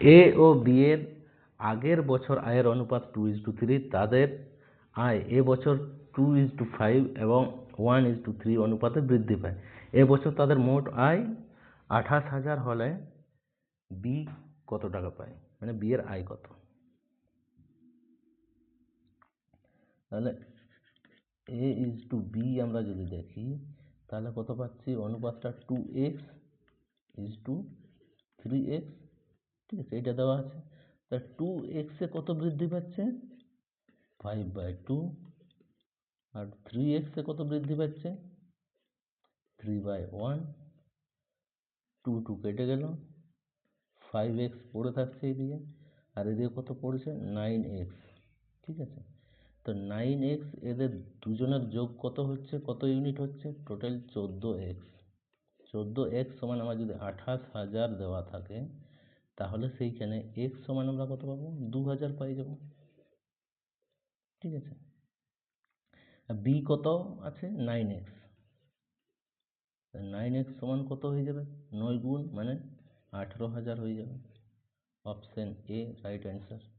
এ ও B এর আগের বছর আয়ের অনুপাত টু ইজ টু থ্রি তাদের আয় এ বছর টু ইজ টু ফাইভ এবং ওয়ান ইজ টু থ্রি অনুপাতে বৃদ্ধি পায়। এ বছর তাদের মোট আয় আঠাশ হাজার হলে বি কত টাকা পায়? মানে বি এর আয় কত? তাহলে এ ইজ টু বি আমরা যদি দেখি, তাহলে কত পাচ্ছি? অনুপাতটা two X is to three X ঠিক আছে, এটা দেওয়া আছে। তা টু এক্সে কত বৃদ্ধি পাচ্ছে? ফাইভ বাই টু আর থ্রি এক্সে কত বৃদ্ধি পাচ্ছে? Three by one two two কেটে গেল। ফাইভ এক্স পড়ে থাকছে এদিকে, আর এদিকে কত পড়েছে? নাইন এক্স ঠিক আছে? তো নাইন এক্স এদের দুজনের যোগ কত হচ্ছে? কত ইউনিট হচ্ছে? টোটাল চোদ্দ এক্স চোদ্দ এক্স সমান আমার যদি আঠাশ হাজার দেওয়া থাকে তাহলে সেইখানে এক্স সমান আমরা কত পাবো? দু হাজার পাই যাব। ঠিক আছে? বি কত আছে? নাইন এক্স নাইন এক্স সমান কত হয়ে যাবে? নয় গুণ মানে আঠেরো হাজার হয়ে যাবে। Option A right answer